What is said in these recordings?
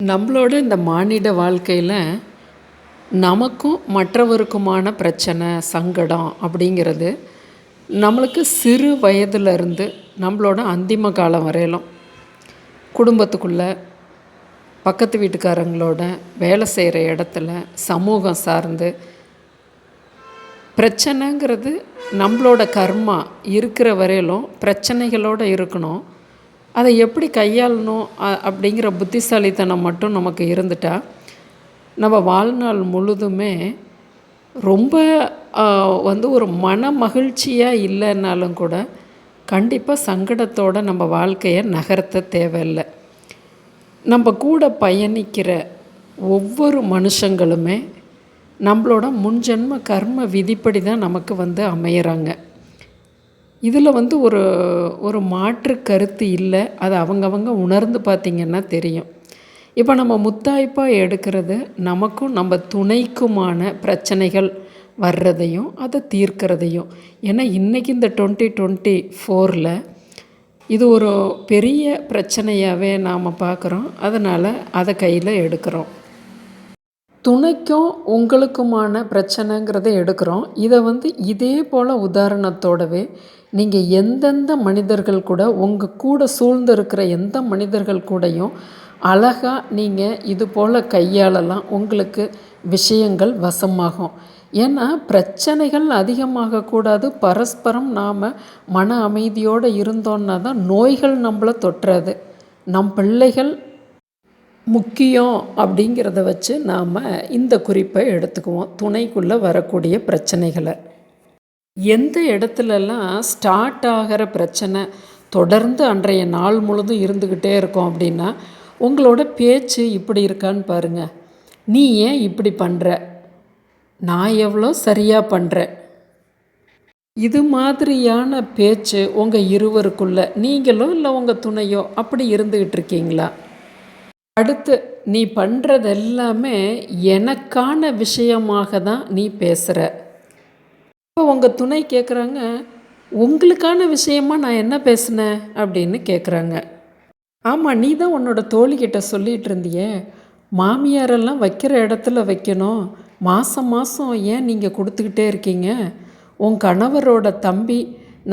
நம்மளோட இந்த மானிட வாழ்க்கையில் நமக்கும் மற்றவருக்குமான பிரச்சனை சங்கடம் அப்படிங்கிறது நம்மளுக்கு சிறு வயதுலேருந்து நம்மளோட அந்திம காலம் வரையிலும் குடும்பத்துக்குள்ளே பக்கத்து வீட்டுக்காரங்களோட வேலை செய்கிற இடத்துல சமூகம் சார்ந்து பிரச்சனைங்கிறது நம்மளோட கர்மா இருக்கிற வரையிலும் பிரச்சனைகளோடு இருக்கணும். அதை எப்படி கையாளணும் அப்படிங்கிற புத்திசாலித்தனம் மட்டும் நமக்கு இருந்துட்டால் நம்ம வாழ்நாள் முழுதுமே ரொம்ப வந்து ஒரு மன மகிழ்ச்சியாக இல்லைன்னாலும் கூட கண்டிப்பாக சங்கடத்தோட நம்ம வாழ்க்கையை நகர்த்த தேவையில்லை. நம்ம கூட பயணிக்கிற ஒவ்வொரு மனுஷங்களுமே நம்மளோட முன்ஜென்ம கர்ம விதிப்படி தான் நமக்கு வந்து அமையிறாங்க. இதில் வந்து ஒரு ஒரு மாற்று கருத்து இல்லை. அது அவங்கவங்க உணர்ந்து பார்த்திங்கன்னா தெரியும். இப்போ நம்ம முத்தாய்ப்பாக எடுக்கிறது நமக்கும் நம்ம துணைக்குமான பிரச்சனைகள் வர்றதையும் அதை தீர்க்கிறதையும். ஏன்னா இன்றைக்கி இந்த டுவெண்ட்டி டுவெண்ட்டி ஃபோரில் இது ஒரு பெரிய பிரச்சனையாகவே நாம் பார்க்குறோம். அதனால் அதை கையில் எடுக்கிறோம். துணைக்கும் உங்களுக்குமான பிரச்சனைங்கிறத எடுக்கிறோம். இதை வந்து இதே போல் உதாரணத்தோடவே நீங்கள் எந்தெந்த மனிதர்கள் கூட உங்கள் கூட சூழ்ந்து இருக்கிற எந்த மனிதர்கள் கூடயும் அழகாக நீங்கள் இது போல் கையாளலாம். உங்களுக்கு விஷயங்கள் வசமாகும். ஏன்னா பிரச்சனைகள் அதிகமாகக்கூடாது பரஸ்பரம் நாம் மன அமைதியோடு இருந்தோன்னா தான் நோய்கள் நம்மளை தொட்டுறது நம் பிள்ளைகள் முக்கியம் அப்படிங்கிறத வச்சு நாம் இந்த குறிப்பை எடுத்துக்குவோம். துணைக்குள்ளே வரக்கூடிய பிரச்சனைகளை. எந்த இடத்துலலாம் ஸ்டார்ட் ஆகிற பிரச்சனை தொடர்ந்து அன்றைய நாள் முழுதும் இருந்துக்கிட்டே இருக்கும் அப்படின்னா உங்களோட பேச்சு இப்படி இருக்கான்னு பாருங்கள் நீ ஏன் இப்படி பண்ணுற நான் எவ்வளோ சரியாக பண்ணுறேன் இது மாதிரியான பேச்சு உங்கள் இருவருக்குள்ள நீங்களோ இல்லை உங்கள் துணையோ அப்படி இருந்துக்கிட்டு இருக்கீங்களா? அடுத்து நீ பண்ணுறது எல்லாமே எனக்கான விஷயமாக தான் நீ பேசுகிற இப்போ உங்கள் துணை கேட்குறாங்க உங்களுக்கான விஷயமா நான் என்ன பேசினேன் அப்படின்னு கேட்குறாங்க ஆமாம் நீ தான் உன்னோட தோழிக்கிட்ட சொல்லிகிட்டு இருந்தியே மாமியாரெல்லாம் வைக்கிற இடத்துல வைக்கணும். மாதம் மாதம் ஏன் நீங்கள் கொடுத்துக்கிட்டே இருக்கீங்க? உன் கணவரோட தம்பி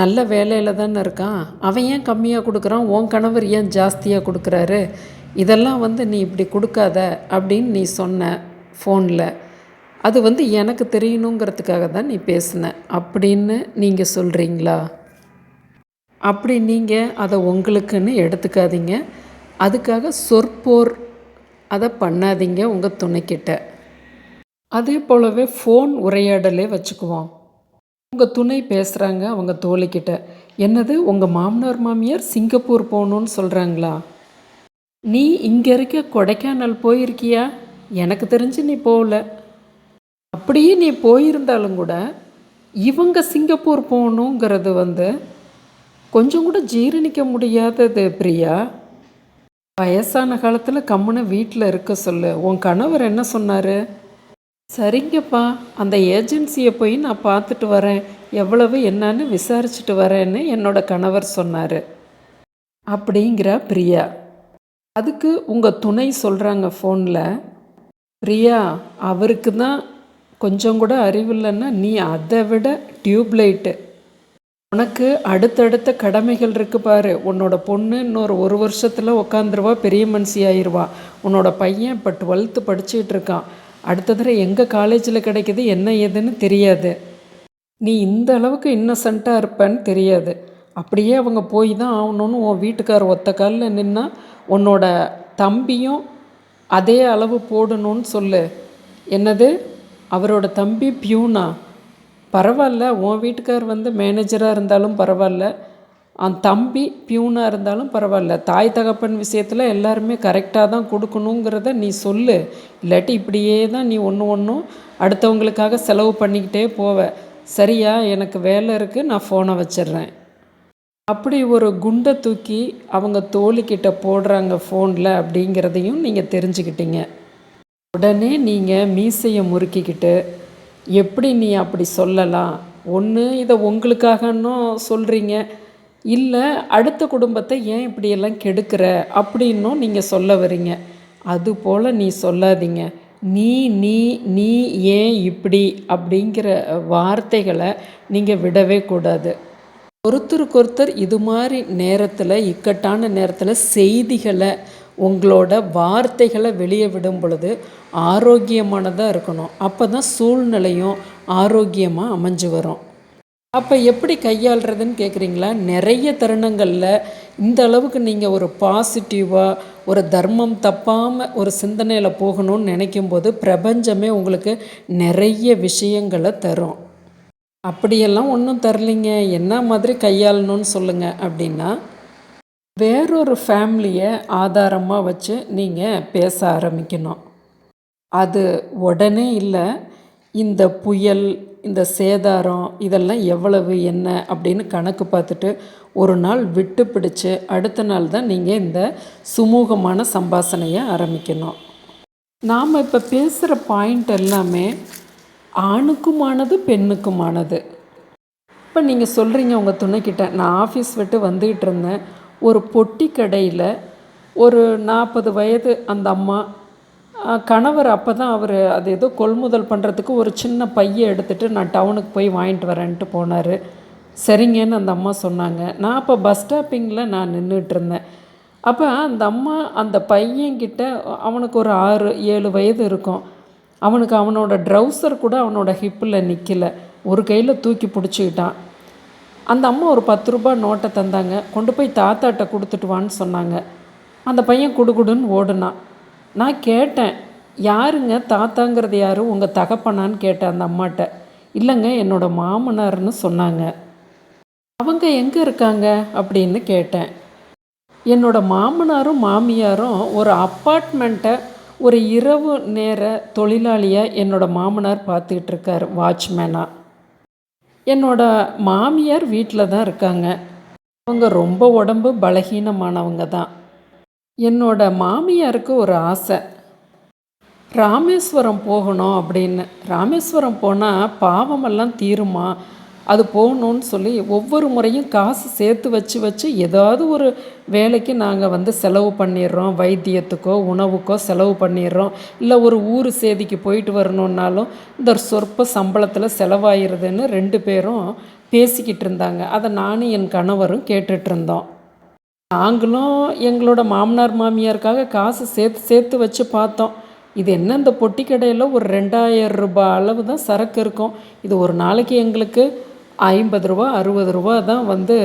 நல்ல வேலையில் தானே இருக்கான். அவன் ஏன் கம்மியாக கொடுக்குறான்? உன் கணவர் ஏன் ஜாஸ்தியாக கொடுக்குறாரு? இதெல்லாம் வந்து நீ இப்படி கொடுக்காத அப்படின்னு நீ சொன்ன ஃபோனில் அது வந்து எனக்கு தெரியணுங்கிறதுக்காக தான் நீ பேசின. அப்படின்னு நீங்கள் சொல்கிறீங்களா அப்படி நீங்கள் அதை உங்களுக்குன்னு எடுத்துக்காதீங்க. அதுக்காக சொற்போர் அதை பண்ணாதீங்க உங்கள் துணைக்கிட்ட. அதே போலவே ஃபோன் உரையாடலே வச்சுக்குவோம். உங்கள் துணை பேசுகிறாங்க அவங்க தோழிக்கிட்ட. என்னது உங்கள் மாமனார் மாமியார் சிங்கப்பூர் போகணுன்னு சொல்கிறாங்களா நீ இங்கே இருக்க கொடைக்கானல் போயிருக்கியா? எனக்கு தெரிஞ்சு நீ போகல. அப்படியே நீ போயிருந்தாலும் கூட இவங்க சிங்கப்பூர் போகணுங்கிறது வந்து கொஞ்சம் கூட ஜீரணிக்க முடியாதது பிரியா. வயசான காலத்தில் கம்முன்னு வீட்டில் இருக்க சொல்லு. உன் கணவர் என்ன சொன்னார்? சரிங்கப்பா அந்த ஏஜென்சியை போய் நான் பார்த்துட்டு வரேன். எவ்வளவு என்னன்னு விசாரிச்சுட்டு வரேன்னு என்னோட கணவர் சொன்னார். அப்படிங்கிறா பிரியா. அதுக்கு உங்கள் துணை சொல்கிறாங்க ஃபோனில் பிரியா அவருக்கு தான் கொஞ்சம் கூட அறிவில்லைன்னா நீ அதை விட டியூப்லைட்டு. உனக்கு அடுத்தடுத்த கடமைகள் இருக்கு பாரு. உன்னோட பொண்ணு இன்னொரு ஒரு வருஷத்தில் உக்காந்துருவா பெரிய மனுஷி ஆயிடுவா உன்னோட பையன் இப்போ டுவெல்த்து படிச்சுட்டு இருக்கான். அடுத்த தடவை எங்கே காலேஜில் கிடைக்குது என்ன ஏதுன்னு தெரியாது. நீ இந்த அளவுக்கு இன்னசென்ட்டாக இருப்பேன்னு தெரியாது. அப்படியே அவங்க போய் தான் ஆகணும்னு உன் வீட்டுக்கார் ஒத்த காலில் நின்னா உன்னோட தம்பியும் அதே அளவு போடணும்னு சொல்லு. என்னது? அவரோட தம்பி பியூனா பரவாயில்ல உன் வீட்டுக்கார் வந்து மேனேஜராக இருந்தாலும் பரவாயில்ல. அவன் தம்பி பியூனாக இருந்தாலும் பரவாயில்ல. தாய் தகப்பன் விஷயத்தில் எல்லாருமே கரெக்டாக தான் கொடுக்கணுங்கிறத நீ சொல்லு. இல்லாட்டி இப்படியே தான் நீ ஒன்று ஒன்றும் அடுத்தவங்களுக்காக செலவு பண்ணிக்கிட்டே போவ. சரியா எனக்கு வேலை இருக்குது நான் ஃபோனை வச்சிடுறேன். அப்படி ஒரு குண்டை தூக்கி அவங்க தோழிக்கிட்ட போடுறாங்க ஃபோனில் அப்படிங்கிறதையும் நீங்கள் தெரிஞ்சுக்கிட்டீங்க. உடனே நீங்கள் மீசையை முறுக்கிக்கிட்டு எப்படி நீ அப்படி சொல்லலாம்? ஒன்று இதை உங்களுக்காகன்னும் சொல்கிறீங்க இல்லை அடுத்த குடும்பத்தை ஏன் இப்படியெல்லாம் கெடுக்கிற? அப்படின்னும் நீங்கள் சொல்ல வரீங்க. அதுபோல் நீ சொல்லாதீங்க. நீ நீ நீ ஏன் இப்படி? அப்படிங்கிற வார்த்தைகளை நீங்கள் விடவே கூடாது. ஒருத்தருக்கொருத்தர் இது மாதிரி நேரத்தில் இக்கட்டான நேரத்தில் செய்திகளை உங்களோட வார்த்தைகளை வெளியே விடும் பொழுது ஆரோக்கியமானதாக இருக்கணும். அப்போ தான் சூழ்நிலையும் ஆரோக்கியமாக அமைஞ்சு வரும். அப்போ எப்படி கையாளுறதுன்னு கேட்குறீங்களா நிறைய தருணங்களில் இந்த அளவுக்கு நீங்கள் ஒரு பாசிட்டிவாக ஒரு தர்மம் தப்பாமல் ஒரு சிந்தனையில் போகணும்னு நினைக்கும்போது பிரபஞ்சமே உங்களுக்கு நிறைய விஷயங்களை தரும். அப்படியெல்லாம் ஒன்றும் தரலைங்க. என்ன மாதிரி கையாளணும்னு சொல்லுங்கள் அப்படின்னா வேறொரு ஃபேமிலியை ஆதாரமாக வச்சு நீங்கள் பேச ஆரம்பிக்கணும். அது உடனே இல்லை இந்த புயல் இந்த சேதாரம் இதெல்லாம் எவ்வளவு என்ன அப்படின்னு கணக்கு பார்த்துட்டு ஒரு நாள் விட்டு பிடிச்சு அடுத்த நாள் தான் நீங்கள் இந்த சுமூகமான சம்பாசனையை ஆரம்பிக்கணும். நாம் இப்போ பேசுகிற பாயிண்ட் எல்லாமே ஆணுக்குமானது பெண்ணுக்குமானது. இப்போ நீங்கள் சொல்கிறீங்க உங்கள் துணைக்கிட்ட நான் ஆஃபீஸ் விட்டு வந்துக்கிட்டு இருந்தேன் ஒரு பொட்டி கடையில் ஒரு நாற்பது வயது அந்த அம்மா கணவர் அப்போ தான் அவர் அது ஏதோ கொள்முதல் பண்ணுறதுக்கு ஒரு சின்ன பையை எடுத்துகிட்டு நான் டவுனுக்கு போய் வாங்கிட்டு வரேன்ட்டு போனார். சரிங்கன்னு அந்த அம்மா சொன்னாங்க. நான் அப்போ பஸ் ஸ்டாப்பிங்கில் நான் நின்றுட்டு இருந்தேன் அப்போ அந்த அம்மா அந்த பையன்கிட்ட அவனுக்கு ஒரு ஆறு ஏழு வயது இருக்கும். அவனுக்கு அவனோட ட்ரௌசர் கூட அவனோட ஹிப்பில் நிற்கல ஒரு கையில் தூக்கி பிடிச்சிக்கிட்டான். அந்த அம்மா ஒரு பத்து ரூபா நோட்டை தந்தாங்க. கொண்டு போய் தாத்தாட்ட கொடுத்துட்டு வான்னு சொன்னாங்க. அந்த பையன் குடுகுடுன்னு ஓடுனான் நான் கேட்டேன் யாருங்க தாத்தாங்கிறது யார்? உங்கள் தகப்பனான்னு கேட்டேன் அந்த அம்மாட்ட. இல்லைங்க என்னோடய மாமனார்னு சொன்னாங்க. அவங்க எங்கே இருக்காங்க? அப்படின்னு கேட்டேன். என்னோடய மாமனாரும் மாமியாரும் ஒரு அப்பார்ட்மெண்ட்டை ஒரு இரவு நேர தொழிலாளியாக என்னோடய மாமனார் பார்த்துக்கிட்டு இருக்கார் வாட்ச்மேனாக என்னோடய மாமியார் வீட்டில் தான் இருக்காங்க. அவங்க ரொம்ப உடம்பு பலகீனமானவங்க தான். என்னோட மாமியாருக்கு ஒரு ஆசை. ராமேஸ்வரம் போகணும் அப்படின்னு. ராமேஸ்வரம் போனால் பாவமெல்லாம் தீருமா? அது போகணுன்னு சொல்லி ஒவ்வொரு முறையும் காசு சேர்த்து வச்சு வச்சு ஏதாவது ஒரு வேலைக்கு நாங்கள் வந்து செலவு பண்ணிடுறோம். வைத்தியத்துக்கோ உணவுக்கோ செலவு பண்ணிடுறோம். இல்லை ஒரு ஊர் சேதிக்கு போயிட்டு வரணுன்னாலும் இந்த சொற்ப சம்பளத்தில் செலவாயிருதுன்னு ரெண்டு பேரும் பேசிக்கிட்டு இருந்தாங்க. அதை நானும் என் கணவரும் கேட்டுட்ருந்தோம் நாங்களும் எங்களோட மாமனார் மாமியாருக்காக காசு சேர்த்து சேர்த்து வச்சு பார்த்தோம். இது என்ன இந்த பொட்டி கடையில் ஒரு ரெண்டாயிரம் ரூபாய் அளவு தான் சரக்கு இருக்கும். இது ஒரு நாளைக்கு எங்களுக்கு ஐம்பது ரூபா அறுபது ரூபா தான் வந்து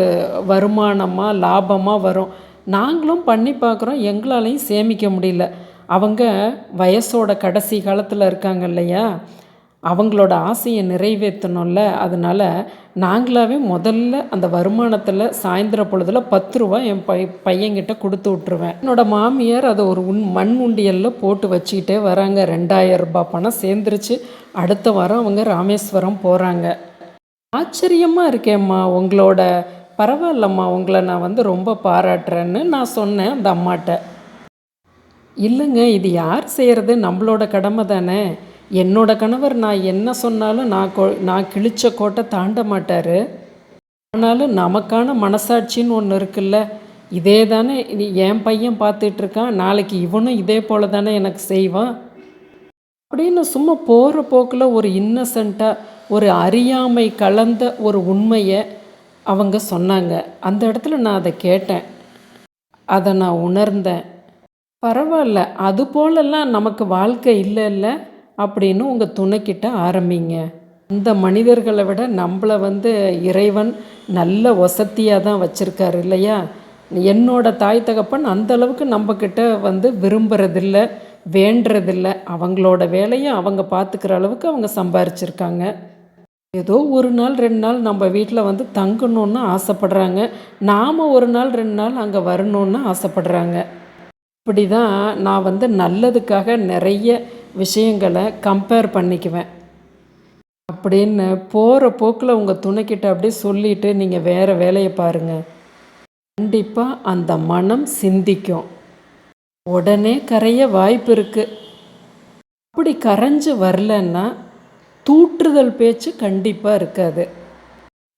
வருமானமாக லாபமாக வரும். நாங்களும் பண்ணி பார்க்குறோம். எங்களாலையும் சேமிக்க முடியல. அவங்க வயசோட கடைசி காலத்தில் இருக்காங்க இல்லையா? அவங்களோட ஆசையை நிறைவேற்றணும்ல. அதனால் நாங்களாகவே முதல்ல அந்த வருமானத்தில் சாயந்தர பொழுதில் பத்து ரூபா என் பை பையன்கிட்ட கொடுத்து விட்ருவேன் என்னோடய மாமியார் அதை ஒரு உன் மண் உண்டியலில் போட்டு வச்சுக்கிட்டே வராங்க. ரெண்டாயிரம் ரூபாய் பணம் சேர்ந்துருச்சு. அடுத்த வாரம் அவங்க ராமேஸ்வரம் போகிறாங்க ஆச்சரியமாக இருக்கேம்மா. உங்களோட பரவாயில்லம்மா. உங்களை நான் வந்து ரொம்ப பாராட்டுறேன்னு நான் சொன்னேன் அந்த அம்மாட்ட. இல்லைங்க இது யார் செய்கிறது நம்மளோட கடமை தானே. என்னோட கணவர் நான் என்ன சொன்னாலும் நான் கொ நான் கிழிச்ச கோட்டை தாண்ட மாட்டார். ஆனாலும் நமக்கான மனசாட்சின்னு ஒன்று இருக்குல்ல. இதே தானே என் பையன் பார்த்துட்ருக்கான் நாளைக்கு இவனும் இதே போல் தானே எனக்கு செய்வான். அப்படின்னு சும்மா போகிற போக்கில் ஒரு இன்னசென்ட்டாக ஒரு அறியாமை கலந்த ஒரு உண்மையை அவங்க சொன்னாங்க. அந்த இடத்துல நான் அதை கேட்டேன். அதை நான் உணர்ந்தேன். பரவாயில்ல அது போலெல்லாம் நமக்கு வாழ்க்கை இல்லை இல்லை அப்படின்னு உங்கள் துணைக்கிட்ட ஆரம்பிங்க. இந்த மனிதர்களை விட நம்மளை வந்து இறைவன் நல்ல வசதியாக தான் வச்சுருக்காரு இல்லையா? என்னோட தாய் தகப்பன் அந்த அளவுக்கு நம்மக்கிட்ட வந்து விரும்புகிறதில்ல வேண்டுறதில்ல. அவங்களோட வேலையை அவங்க பார்த்துக்கிற அளவுக்கு அவங்க சம்பாரிச்சிருக்காங்க. ஏதோ ஒரு நாள் ரெண்டு நாள் நம்ம வீட்டில் வந்து தங்கணுன்னு ஆசைப்படுறாங்க. நாம் ஒரு நாள் ரெண்டு நாள் அங்கே வரணுன்னு ஆசைப்படுறாங்க. இப்படி தான் நான் வந்து நல்லதுக்காக நிறைய விஷயங்களை கம்பேர் பண்ணிக்குவேன். அப்படின்னு போகிற போக்கில் உங்கள் துணைக்கிட்ட அப்படியே சொல்லிவிட்டு நீங்கள் வேறு வேலையை பாருங்கள் கண்டிப்பாக அந்த மனம் சிந்திக்கும். உடனே கரைய வாய்ப்பு இருக்குது அப்படி கரைஞ்சு வரலன்னா தூற்றுதல் பேச்சு கண்டிப்பாக இருக்காது.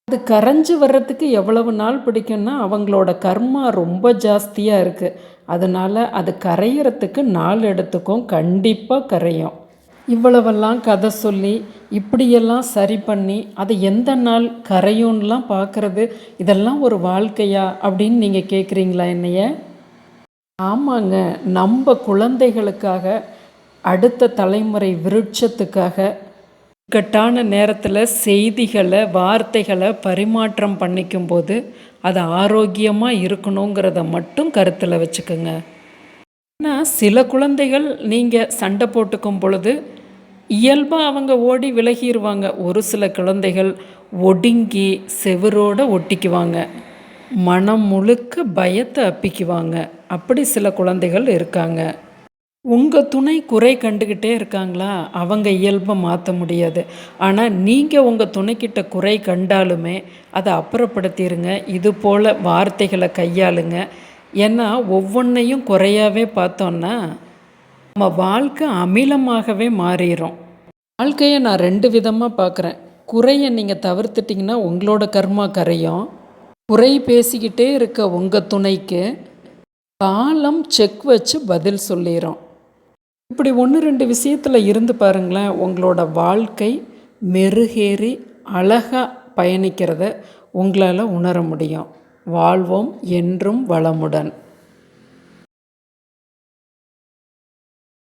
அது கரைஞ்சி வர்றதுக்கு எவ்வளவு நாள் பிடிக்கும்னா அவங்களோட கர்மா ரொம்ப ஜாஸ்தியாக இருக்குது அதனால் அது கரையிறதுக்கு நாள் எடுத்துக்கும் கண்டிப்பாக கரையும். இவ்வளவெல்லாம் கதை சொல்லி இப்படியெல்லாம் சரி பண்ணி அது எந்த நாள் கரையும்லாம் பார்க்குறது இதெல்லாம் ஒரு வாழ்க்கையா அப்படின்னு நீங்கள் கேட்குறீங்களா என்னைய? ஆமாங்க நம்ம குழந்தைகளுக்காக அடுத்த தலைமுறை விருட்சத்துக்காக இக்கட்டான நேரத்தில் செய்திகளை வார்த்தைகளை பரிமாற்றம் பண்ணிக்கும்போது அது ஆரோக்கியமாக இருக்கணுங்கிறத மட்டும் கருத்தில் வச்சுக்கோங்க. ஆனால் சில குழந்தைகள் நீங்கள் சண்டை போட்டுக்கும் பொழுது இயல்பாக அவங்க ஓடி விலகிடுவாங்க ஒரு சில குழந்தைகள் ஒடுங்கி செவரோடு ஒட்டிக்குவாங்க. மனம் முழுக்க பயத்தை அப்பிக்குவாங்க. அப்படி சில குழந்தைகள் இருக்காங்க. உங்கள் துணை குறை கண்டுக்கிட்டே இருக்காங்களா? அவங்க இயல்பை மாற்ற முடியாது. ஆனால் நீங்கள் உங்கள் துணைக்கிட்ட குறை கண்டாலுமே அதை அப்புறப்படுத்திடுங்க இது போல் வார்த்தைகளை கையாளுங்க. ஏன்னா ஒவ்வொன்றையும் குறையாவே பார்த்தோன்னா நம்ம வாழ்க்கை அமிலமாகவே மாறிடும் வாழ்க்கையை நான் ரெண்டு விதமாக பார்க்குறேன் குறையை நீங்கள் தவிர்த்துட்டிங்கன்னா உங்களோட கர்மா கரையும். குறை பேசிக்கிட்டே இருக்க உங்கள் துணைக்கு காலம் செக் வச்சு பதில் சொல்லிடும் இப்படி ஒன்று ரெண்டு விஷயத்தில் இருந்து பாருங்களேன் உங்களோட வாழ்க்கை மெருகேறி அழகாக பயணிக்கிறத உங்களால் உணர முடியும். வாழ்வோம் என்றும் வளமுடன்.